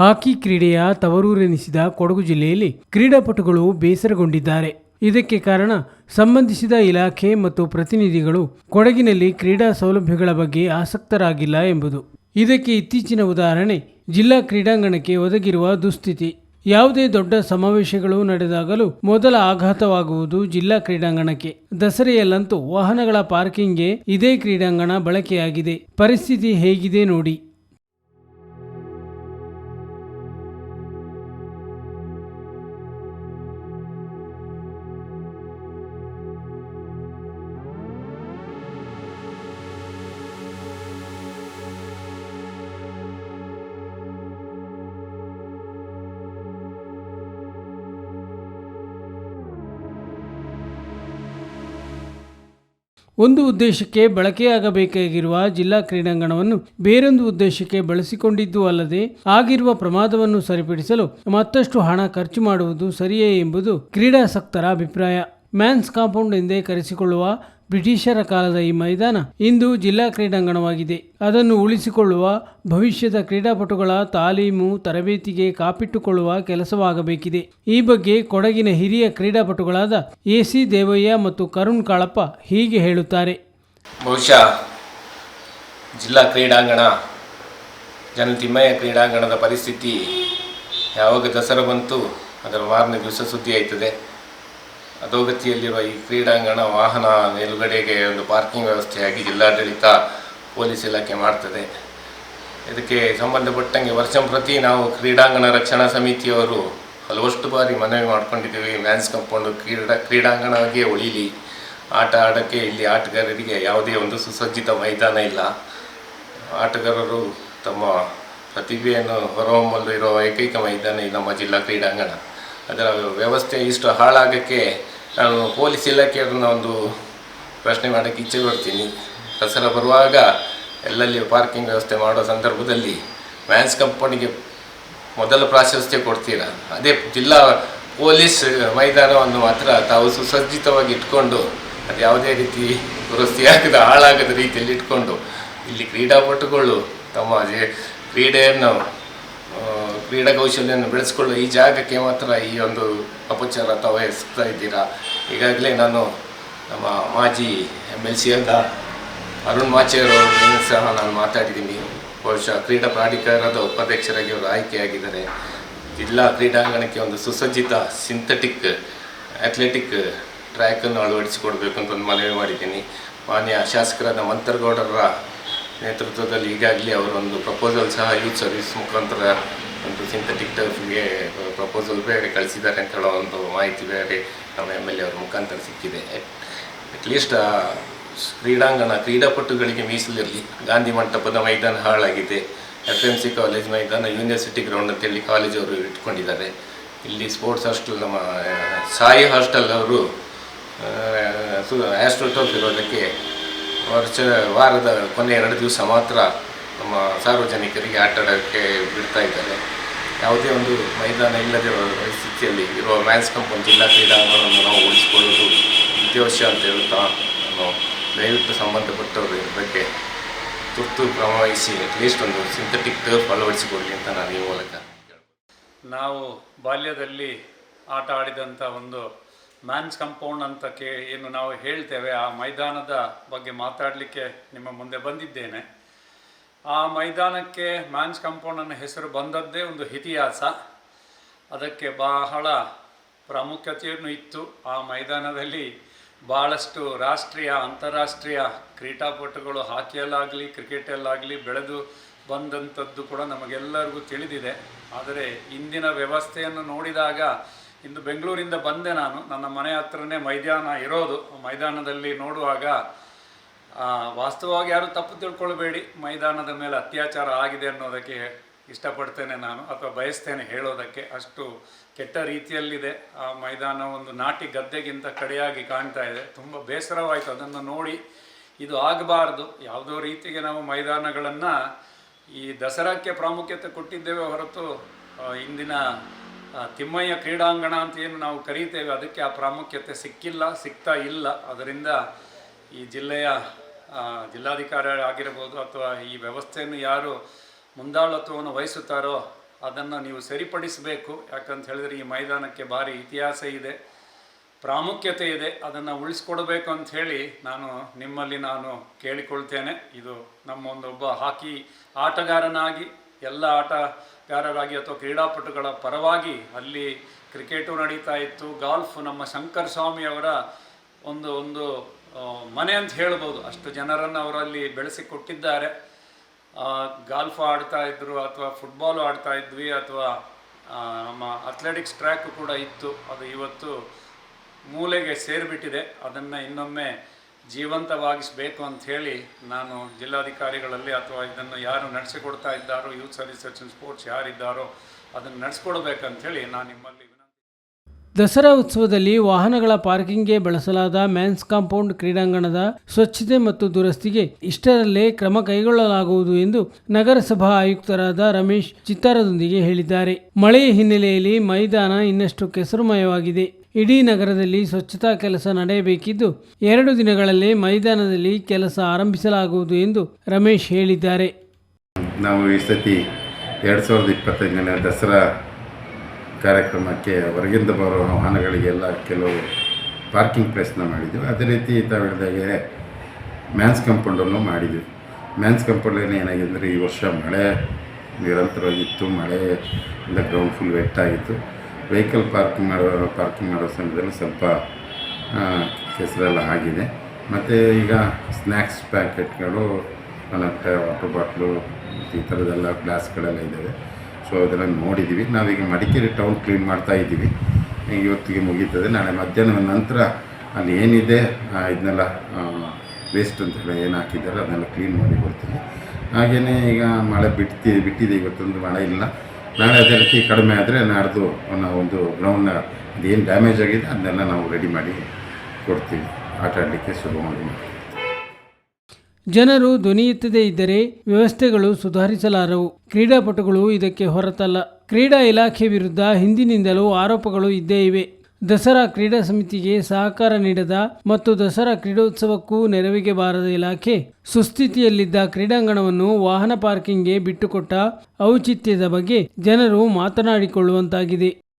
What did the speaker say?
ಹಾಕಿ ಕ್ರೀಡೆಯ ತವರೂರೆನಿಸಿದ ಕೊಡಗು ಜಿಲ್ಲೆಯಲ್ಲಿ ಕ್ರೀಡಾಪಟುಗಳು ಬೇಸರಗೊಂಡಿದ್ದಾರೆ. ಇದಕ್ಕೆ ಕಾರಣ ಸಂಬಂಧಿಸಿದ ಇಲಾಖೆ ಮತ್ತು ಪ್ರತಿನಿಧಿಗಳು ಕೊಡಗಿನಲ್ಲಿ ಕ್ರೀಡಾ ಸೌಲಭ್ಯಗಳ ಬಗ್ಗೆ ಆಸಕ್ತರಾಗಿಲ್ಲ ಎಂಬುದು. ಇದಕ್ಕೆ ಇತ್ತೀಚಿನ ಉದಾಹರಣೆ, ಜಿಲ್ಲಾ ಕ್ರೀಡಾಂಗಣಕ್ಕೆ ಒದಗಿರುವ ದುಸ್ಥಿತಿ. ಯಾವುದೇ ದೊಡ್ಡ ಸಮಾವೇಶಗಳು ನಡೆದಾಗಲೂ ಮೊದಲ ಆಘಾತವಾಗುವುದು ಜಿಲ್ಲಾ ಕ್ರೀಡಾಂಗಣಕ್ಕೆ. ದಸರೆಯಲ್ಲಂತೂ ವಾಹನಗಳ ಪಾರ್ಕಿಂಗ್ಗೆ ಇದೇ ಕ್ರೀಡಾಂಗಣ ಬಳಕೆಯಾಗಿದೆ. ಪರಿಸ್ಥಿತಿ ಹೇಗಿದೆ ನೋಡಿ. ಒಂದು ಉದ್ದೇಶಕ್ಕೆ ಬಳಕೆಯಾಗಬೇಕಾಗಿರುವ ಜಿಲ್ಲಾ ಕ್ರೀಡಾಂಗಣವನ್ನು ಬೇರೊಂದು ಉದ್ದೇಶಕ್ಕೆ ಬಳಸಿಕೊಂಡಿದ್ದು ಅಲ್ಲದೆ ಆಗಿರುವ ಪ್ರಮಾದವನ್ನು ಸರಿಪಡಿಸಲು ಮತ್ತಷ್ಟು ಹಣ ಖರ್ಚು ಮಾಡುವುದು ಸರಿಯೇ ಎಂಬುದು ಕ್ರೀಡಾಸಕ್ತರ ಅಭಿಪ್ರಾಯ. ಮ್ಯಾನ್ಸ್ ಕಾಂಪೌಂಡ್ ಎಂದೇ ಕರೆಸಿಕೊಳ್ಳುವ ಬ್ರಿಟಿಷರ ಕಾಲದ ಈ ಮೈದಾನ ಇಂದು ಜಿಲ್ಲಾ ಕ್ರೀಡಾಂಗಣವಾಗಿದೆ. ಅದನ್ನು ಉಳಿಸಿಕೊಳ್ಳುವ ಭವಿಷ್ಯದ ಕ್ರೀಡಾಪಟುಗಳ ತಾಲೀಮು ತರಬೇತಿಗೆ ಕಾಪಿಟ್ಟುಕೊಳ್ಳುವ ಕೆಲಸವಾಗಬೇಕಿದೆ. ಈ ಬಗ್ಗೆ ಕೊಡಗಿನ ಹಿರಿಯ ಕ್ರೀಡಾಪಟುಗಳಾದ ಎ ಸಿ ದೇವಯ್ಯ ಮತ್ತು ಕರುಣ್ ಕಾಳಪ್ಪ ಹೀಗೆ ಹೇಳುತ್ತಾರೆ. ಬಹುಶಃ ಜಿಲ್ಲಾ ಕ್ರೀಡಾಂಗಣ ಜನತಿಮ್ಮಯ್ಯ ಕ್ರೀಡಾಂಗಣದ ಪರಿಸ್ಥಿತಿ ಯಾವಾಗ ದಸರಾ ಬಂತು ಅದರ ಮಾರನೇ ದಿವಸ ಸುದ್ದಿ ಆಯ್ತದೆ. ಅಧೋಗತಿಯಲ್ಲಿರುವ ಈ ಕ್ರೀಡಾಂಗಣ ವಾಹನ ನಿಲುಗಡೆಗೆ ಒಂದು ಪಾರ್ಕಿಂಗ್ ವ್ಯವಸ್ಥೆಯಾಗಿ ಜಿಲ್ಲಾಡಳಿತ ಪೊಲೀಸ್ ಇಲಾಖೆ ಮಾಡ್ತದೆ. ಇದಕ್ಕೆ ಸಂಬಂಧಪಟ್ಟಂಗೆ ವರ್ಷಂಪ್ರತಿ ನಾವು ಕ್ರೀಡಾಂಗಣ ರಕ್ಷಣಾ ಸಮಿತಿಯವರು ಹಲವಷ್ಟು ಬಾರಿ ಮನವಿ ಮಾಡ್ಕೊಂಡಿದ್ದೀವಿ. ಮ್ಯಾನ್ಸ್ ಕಂಪೌಂಡು ಕ್ರೀಡಾ ಕ್ರೀಡಾಂಗಣವಾಗಿಯೇ ಉಳಿಲಿ. ಆಟ ಆಡೋಕ್ಕೆ ಇಲ್ಲಿ ಆಟಗಾರರಿಗೆ ಯಾವುದೇ ಒಂದು ಸುಸಜ್ಜಿತ ಮೈದಾನ ಇಲ್ಲ. ಆಟಗಾರರು ತಮ್ಮ ಪ್ರತಿಭೆಯನ್ನು ಹೊರಹೊಮ್ಮಲು ಇರುವ ಏಕೈಕ ಮೈದಾನ ಈ ನಮ್ಮ ಜಿಲ್ಲಾ ಕ್ರೀಡಾಂಗಣ. ಅದರ ವ್ಯವಸ್ಥೆ ಇಷ್ಟು ಹಾಳಾಗೋಕ್ಕೆ ನಾನು ಪೊಲೀಸ್ ಇಲಾಖೆಯವ್ರನ್ನ ಒಂದು ಪ್ರಶ್ನೆ ಮಾಡೋಕ್ಕೆ ಇಚ್ಛೆ ಪಡ್ತೀನಿ ದಸರಾ ಬರುವಾಗ ಎಲ್ಲೆಲ್ಲಿ ಪಾರ್ಕಿಂಗ್ ವ್ಯವಸ್ಥೆ ಮಾಡೋ ಸಂದರ್ಭದಲ್ಲಿ ಮ್ಯಾನ್ಸ್ ಕಂಪನಿಗೆ ಮೊದಲ ಪ್ರಾಶಸ್ತ್ಯ ಕೊಡ್ತೀರಾ? ಅದೇ ಜಿಲ್ಲಾ ಪೊಲೀಸ್ ಮೈದಾನವನ್ನು ಮಾತ್ರ ತಾವು ಸುಸಜ್ಜಿತವಾಗಿ ಇಟ್ಕೊಂಡು, ಅದು ಯಾವುದೇ ರೀತಿ ದುರಸ್ತಿಯಾಗದ ಹಾಳಾಗದ ರೀತಿಯಲ್ಲಿ ಇಟ್ಕೊಂಡು, ಇಲ್ಲಿ ಕ್ರೀಡಾಪಟುಗಳು ತಮ್ಮ ಕ್ರೀಡೆಯನ್ನು ಕ್ರೀಡಾ ಕೌಶಲ್ಯವನ್ನು ಬೆಳೆಸ್ಕೊಳ್ಳೋ ಈ ಜಾಗಕ್ಕೆ ಮಾತ್ರ ಈ ಒಂದು ಅಪಚಾರ ತಾವು ಎಸಗ್ತಾ ಇದ್ದೀರಾ? ಈಗಾಗಲೇ ನಾನು ನಮ್ಮ ಮಾಜಿ ಎಂ ಎಲ್ ಸಿ ಆದ ಅರುಣ್ ಮಾಚೇರವ್ರನ್ನು ಸಹ ನಾನು ಮಾತಾಡಿದ್ದೀನಿ. ಬಹುಶಃ ಕ್ರೀಡಾ ಪ್ರಾಧಿಕಾರದ ಉಪಾಧ್ಯಕ್ಷರಾಗಿ ಅವರು ಆಯ್ಕೆಯಾಗಿದ್ದಾರೆ. ಜಿಲ್ಲಾ ಕ್ರೀಡಾಂಗಣಕ್ಕೆ ಒಂದು ಸುಸಜ್ಜಿತ ಸಿಂಥೆಟಿಕ್, ಅಥ್ಲೆಟಿಕ್ ಟ್ರ್ಯಾಕನ್ನು ಅಳವಡಿಸಿಕೊಡ್ಬೇಕು ಅಂತ ಒಂದು ಮನವಿ ಮಾಡಿದ್ದೀನಿ. ಮಾನ್ಯ ಶಾಸಕರಾದ ಮಂತರ್ಗೌಡರ ನೇತೃತ್ವದಲ್ಲಿ ಈಗಾಗಲೇ ಅವರೊಂದು ಪ್ರಪೋಸಲ್ ಸಹ ಯೂತ್ ಸರ್ವಿಸ್ ಮುಖಾಂತರ ಒಂದು ಸಿಂಥೆಟಿಕ್ ಟರ್ಫ್ಗೆ ಪ್ರಪೋಸಲ್ ಬೇರೆ ಕಳಿಸಿದ್ದಾರೆ ಅಂತ ಹೇಳೋ ಒಂದು ಮಾಹಿತಿ ಬೇರೆ ನಮ್ಮ ಎಂ ಎಲ್ ಎ ಅವ್ರ ಮುಖಾಂತರ ಸಿಕ್ಕಿದೆ. ಅಟ್ಲೀಸ್ಟ್ ಕ್ರೀಡಾಂಗಣ ಕ್ರೀಡಾಪಟುಗಳಿಗೆ ಮೀಸಲಿರಲಿ. ಗಾಂಧಿ ಮಂಟಪದ ಮೈದಾನ ಹಾಳಾಗಿದೆ. ಎಫ್ ಎಂ ಸಿ ಕಾಲೇಜ್ ಮೈದಾನ ಯೂನಿವರ್ಸಿಟಿ ಗ್ರೌಂಡ್ ಅಂತೇಳಿ ಕಾಲೇಜ್ ಅವರು ಇಟ್ಕೊಂಡಿದ್ದಾರೆ. ಇಲ್ಲಿ ಸ್ಪೋರ್ಟ್ಸ್ ಹಾಸ್ಟೆಲ್ ನಮ್ಮ ಆ, ಸಾಯಿ ಹಾಸ್ಟೆಲ್ ಅವರು ಆಸ್ಟ್ರೋಟೋಪ್ ಇರೋದಕ್ಕೆ ವರ್ಷ ವಾರದ ಕೊನೆ ಎರಡು ದಿವಸ ಮಾತ್ರ ನಮ್ಮ ಸಾರ್ವಜನಿಕರಿಗೆ ಆಟ ಆಡೋಕ್ಕೆ ಬಿಡ್ತಾ ಇದ್ದಾರೆ. ಯಾವುದೇ ಒಂದು ಮೈದಾನ ಇಲ್ಲದಿರುವ ಸ್ಥಿತಿಯಲ್ಲಿ ಇರುವ ಮ್ಯಾನ್ಸ್ ಕಂಪೌಂಡ್ ಜಿಲ್ಲಾ ಕ್ರೀಡಾಂಗಣವನ್ನು ನಾವು ಉಳಿಸಿಕೊಳ್ಳೋದು ಅತ್ಯವಶ್ಯ ಅಂತ ಹೇಳ್ತಾ ನಾನು ದಯವಿಟ್ಟು ಸಂಬಂಧಪಟ್ಟವರು ಇದಕ್ಕೆ ತುರ್ತು ಕ್ರಮ ವಹಿಸಿ ಅಟ್ಲೀಸ್ಟ್ ಒಂದು ಸಿಂಥೆಟಿಕ್ ಟರ್ಫ್ ಅಳವಡಿಸಿಕೊಳ್ಳಿ ಅಂತ ನಾನು ಈ ಮೂಲಕ ನಾವು ಬಾಲ್ಯದಲ್ಲಿ ಆಟ ಆಡಿದಂಥ ಒಂದು ಮ್ಯಾನ್ಸ್ ಕಂಪೌಂಡ್ ಅಂತ ಕೇ, ಏನು ನಾವು ಹೇಳ್ತೇವೆ, ಆ ಮೈದಾನದ ಬಗ್ಗೆ ಮಾತಾಡಲಿಕ್ಕೆ ನಿಮ್ಮ ಮುಂದೆ ಬಂದಿದ್ದೇನೆ. ಆ ಮೈದಾನಕ್ಕೆ ಮ್ಯಾನ್ಸ್ ಕಾಂಪೌಂಡ್ ಅನ್ನೋ ಹೆಸರು ಬಂದದ್ದೇ ಒಂದು ಇತಿಹಾಸ. ಅದಕ್ಕೆ ಬಹಳ ಪ್ರಾಮುಖ್ಯತೆಯನ್ನು ಇತ್ತು. ಆ ಮೈದಾನದಲ್ಲಿ ಭಾಳಷ್ಟು ರಾಷ್ಟ್ರೀಯ, ಅಂತಾರಾಷ್ಟ್ರೀಯ ಕ್ರೀಡಾಪಟುಗಳು ಹಾಕಿಯಲ್ಲಾಗಲಿ, ಕ್ರಿಕೆಟಲ್ಲಾಗಲಿ ಬೆಳೆದು ಬಂದಂಥದ್ದು ಕೂಡ ನಮಗೆಲ್ಲರಿಗೂ ತಿಳಿದಿದೆ. ಆದರೆ ಇಂದಿನ ವ್ಯವಸ್ಥೆಯನ್ನು ನೋಡಿದಾಗ ಇಂದು ಬೆಂಗಳೂರಿಂದ ಬಂದೆ ನಾನು. ನನ್ನ ಮನೆ ಹತ್ರನೇ ಮೈದಾನ ಇರೋದು. ಮೈದಾನದಲ್ಲಿ ನೋಡುವಾಗ ವಾಸ್ತವವಾಗಿ ಯಾರು ತಪ್ಪು ತಿಳ್ಕೊಳ್ಬೇಡಿ. ಮೈದಾನದ ಮೇಲೆ ಅತ್ಯಾಚಾರ ಆಗಿದೆ ಅನ್ನೋದಕ್ಕೆ ಇಷ್ಟಪಡ್ತೇನೆ ನಾನು ಅಥವಾ ಬಯಸ್ತೇನೆ ಹೇಳೋದಕ್ಕೆ. ಅಷ್ಟು ಕೆಟ್ಟ ರೀತಿಯಲ್ಲಿದೆ. ಆ ಮೈದಾನ ಒಂದು ನಾಟಿ ಗದ್ದೆಗಿಂತ ಕಡೆಯಾಗಿ ಕಾಣ್ತಾ ಇದೆ. ತುಂಬ ಬೇಸರವಾಯಿತು. ಅದನ್ನು ನೋಡಿ ಇದು ಆಗಬಾರ್ದು. ಯಾವುದೋ ರೀತಿಗೆ ನಾವು ಮೈದಾನಗಳನ್ನು ಈ ದಸರಾಕ್ಕೆ ಪ್ರಾಮುಖ್ಯತೆ ಕೊಟ್ಟಿದ್ದೇವೆ ಹೊರತು ಇಂದಿನ ತಿಮ್ಮಯ್ಯ ಕ್ರೀಡಾಂಗಣ ಅಂತ ಏನು ನಾವು ಕರೀತೇವೆ, ಅದಕ್ಕೆ ಆ ಪ್ರಾಮುಖ್ಯತೆ ಸಿಕ್ಕಿಲ್ಲ, ಸಿಗ್ತಾ ಇಲ್ಲ. ಅದರಿಂದ ಈ ಜಿಲ್ಲೆಯ ಜಿಲ್ಲಾಧಿಕಾರಿ ಆಗಿರ್ಬೋದು ಅಥವಾ ಈ ವ್ಯವಸ್ಥೆಯನ್ನು ಯಾರು ಮುಂದಾಳತ್ವವನ್ನು ವಹಿಸುತ್ತಾರೋ ಅದನ್ನು ನೀವು ಸರಿಪಡಿಸಬೇಕು. ಯಾಕಂತ ಹೇಳಿದ್ರೆ ಈ ಮೈದಾನಕ್ಕೆ ಭಾರಿ ಇತಿಹಾಸ ಇದೆ, ಪ್ರಾಮುಖ್ಯತೆ ಇದೆ, ಅದನ್ನು ಉಳಿಸ್ಕೊಡ್ಬೇಕು ಅಂತ ಹೇಳಿ ನಾನು ನಿಮ್ಮಲ್ಲಿ ನಾನು ಕೇಳಿಕೊಳ್ತೇನೆ. ಇದು ನಮ್ಮ ಒಂದೊಬ್ಬ ಹಾಕಿ ಆಟಗಾರನಾಗಿ, ಎಲ್ಲ ಆಟಗಾರರಾಗಿ ಅಥವಾ ಕ್ರೀಡಾಪಟುಗಳ ಪರವಾಗಿ ಅಲ್ಲಿ ಕ್ರಿಕೆಟು ನಡೀತಾ ಇತ್ತು. ಗಾಲ್ಫ್ ನಮ್ಮ ಶಂಕರ್ ಸ್ವಾಮಿ ಅವರ ಒಂದು ಒಂದು ಮನೆ ಅಂತ ಹೇಳ್ಬೋದು. ಅಷ್ಟು ಜನರನ್ನು ಅವರಲ್ಲಿ ಬೆಳೆಸಿಕೊಟ್ಟಿದ್ದಾರೆ. ಆ, ಗಾಲ್ಫ್ ಆಡ್ತಾ ಇದ್ರು ಅಥವಾ ಫುಟ್ಬಾಲು ಆಡ್ತಾ ಇದ್ವಿ ಅಥವಾ ನಮ್ಮ ಅಥ್ಲೆಟಿಕ್ಸ್ ಟ್ರ್ಯಾಕ್ ಕೂಡ ಇತ್ತು. ಅದು ಇವತ್ತು ಮೂಲೆಗೆ ಸೇರಿಬಿಟ್ಟಿದೆ. ಅದನ್ನು ಇನ್ನೊಮ್ಮೆ ಜೀವಂತವಾಗಿಸಬೇಕು ಅಂತ ಹೇಳಿ ನಾನು ಜಿಲ್ಲಾಧಿಕಾರಿಗಳಲ್ಲಿ ಅಥವಾ ಇದನ್ನು ಯಾರು ನಡೆಸಿಕೊಡ್ತಾ ಇದ್ದಾರೋ ಯೂತ್ ಸರ್ವಿಸ್ ಸಚಿನ್ ಸ್ಪೋರ್ಟ್ಸ್ ಯಾರಿದ್ದಾರೋ ಅದನ್ನು ನಡೆಸ್ಕೊಡ್ಬೇಕಂಥೇಳಿ ನಾನು ನಿಮ್ಮಲ್ಲಿ ದಸರಾ ಉತ್ಸವದಲ್ಲಿ ವಾಹನಗಳ ಪಾರ್ಕಿಂಗ್ಗೆ ಬಳಸಲಾದ ಮ್ಯಾನ್ಸ್ ಕಾಂಪೌಂಡ್ ಕ್ರೀಡಾಂಗಣದ ಸ್ವಚ್ಛತೆ ಮತ್ತು ದುರಸ್ತಿಗೆ ಇಷ್ಟರಲ್ಲೇ ಕ್ರಮ ಕೈಗೊಳ್ಳಲಾಗುವುದು ಎಂದು ನಗರಸಭಾ ಆಯುಕ್ತರಾದ ರಮೇಶ್ ಚಿತ್ತಾರದೊಂದಿಗೆ ಹೇಳಿದ್ದಾರೆ. ಮಳೆಯ ಹಿನ್ನೆಲೆಯಲ್ಲಿ ಮೈದಾನ ಇನ್ನಷ್ಟು ಕೆಸರುಮಯವಾಗಿದೆ. ಇಡೀ ನಗರದಲ್ಲಿ ಸ್ವಚ್ಛತಾ ಕೆಲಸ ನಡೆಯಬೇಕಿದ್ದು ಎರಡು ದಿನಗಳಲ್ಲಿ ಮೈದಾನದಲ್ಲಿ ಕೆಲಸ ಆರಂಭಿಸಲಾಗುವುದು ಎಂದು ರಮೇಶ್ ಹೇಳಿದ್ದಾರೆ. ನಾವು ಈ ಸತಿ ಎರಡು ಸಾವಿರದ ಇಪ್ಪತ್ತೈದನೇ ದಸರಾ ಕಾರ್ಯಕ್ರಮಕ್ಕೆ ಹೊರಗಿಂದ ಬರೋ ವಾಹನಗಳಿಗೆಲ್ಲ ಕೆಲವು ಪಾರ್ಕಿಂಗ್ ಪ್ಲೇಸ್ನ ಮಾಡಿದ್ವಿ. ಅದೇ ರೀತಿ ತಾವು ಮ್ಯಾನ್ಸ್ ಕಂಪೌಂಡನ್ನು ಮಾಡಿದ್ವಿ. ಮ್ಯಾನ್ಸ್ ಕಂಪೌಂಡಲ್ಲಿ ಏನಾಗಿದೆ ಅಂದರೆ ಈ ವರ್ಷ ಮಳೆ, ನಿರಂತರವಾಗಿತ್ತು. ಮಳೆಯಿಂದ ಗ್ರೌಂಡ್ ಫುಲ್ ವೆಟ್ ಆಗಿತ್ತು. ವೆಹಿಕಲ್ ಪಾರ್ಕಿಂಗ್ ಮಾಡೋ ಪಾರ್ಕಿಂಗ್ ಮಾಡೋ ಸಮಯದಲ್ಲಿ ಸ್ವಲ್ಪ ಕೆಸರೆಲ್ಲ ಆಗಿದೆ. ಮತ್ತು ಈಗ ಸ್ನ್ಯಾಕ್ಸ್ ಪ್ಯಾಕೆಟ್ಗಳು ಮತ್ತು ವಾಟರ್ ಬಾಟ್ಲು ಈ ಥರದ್ದೆಲ್ಲ ಗ್ಲಾಸ್ಗಳೆಲ್ಲ ಇದ್ದಾವೆ. ಸೊ ಅದೆಲ್ಲ ನೋಡಿದ್ದೀವಿ ನಾವೀಗ ಮಡಿಕೇರಿ ಟೌನ್ ಕ್ಲೀನ್ ಮಾಡ್ತಾ ಇದ್ದೀವಿ. ಇವತ್ತಿಗೆ ಮುಗೀತದೆ. ನಾಳೆ ಮಧ್ಯಾಹ್ನದ ನಂತರ ಅಲ್ಲಿ ಏನಿದೆ ಇದನ್ನೆಲ್ಲ ವೇಸ್ಟ್ ಅಂತ ಹೇಳಿ ಏನು ಹಾಕಿದ್ದಾರೆ, ಅದನ್ನೆಲ್ಲ ಕ್ಲೀನ್ ಮಾಡಿ ಕೊಡ್ತೀವಿ ಹಾಗೆಯೇ ಈಗ ಮಳೆ ಬಿಡ್ತಿ ಬಿಟ್ಟಿದೆ. ಇವತ್ತೊಂದು ಮಳೆ ಇಲ್ಲ. ನಾಳೆ ಅದೇ ರೀತಿ ಕಡಿಮೆ ಆದರೆ ನಾಡ್ದು ಒಂದು ಗ್ರೌಂಡ್ನ ಅದೇನು ಡ್ಯಾಮೇಜ್ ಆಗಿದೆ, ಅದನ್ನೆಲ್ಲ ನಾವು ರೆಡಿ ಮಾಡಿ ಕೊಡ್ತೀವಿ. ಆಟ ಆಡಲಿಕ್ಕೆ ಸುಲಭ ಮಾಡಿ. ಜನರು ಧ್ವನಿಯುತ್ತದೇ ಇದ್ದರೆ ವ್ಯವಸ್ಥೆಗಳು ಸುಧಾರಿಸಲಾರವು. ಕ್ರೀಡಾಪಟುಗಳು ಇದಕ್ಕೆ ಹೊರತಲ್ಲ. ಕ್ರೀಡಾ ಇಲಾಖೆ ವಿರುದ್ಧ ಹಿಂದಿನಿಂದಲೂ ಆರೋಪಗಳು ಇದ್ದೇ ಇವೆ. ದಸರಾ ಕ್ರೀಡಾ ಸಮಿತಿಗೆ ಸಹಕಾರ ನೀಡದ ಮತ್ತು ದಸರಾ ಕ್ರೀಡೋತ್ಸವಕ್ಕೂ ನೆರವಿಗೆ ಬಾರದ ಇಲಾಖೆ ಸುಸ್ಥಿತಿಯಲ್ಲಿದ್ದ ಕ್ರೀಡಾಂಗಣವನ್ನು ವಾಹನ ಪಾರ್ಕಿಂಗ್ಗೆ ಬಿಟ್ಟುಕೊಟ್ಟ ಔಚಿತ್ಯದ ಬಗ್ಗೆ ಜನರು ಮಾತನಾಡಿಕೊಳ್ಳುವಂತಾಗಿದೆ.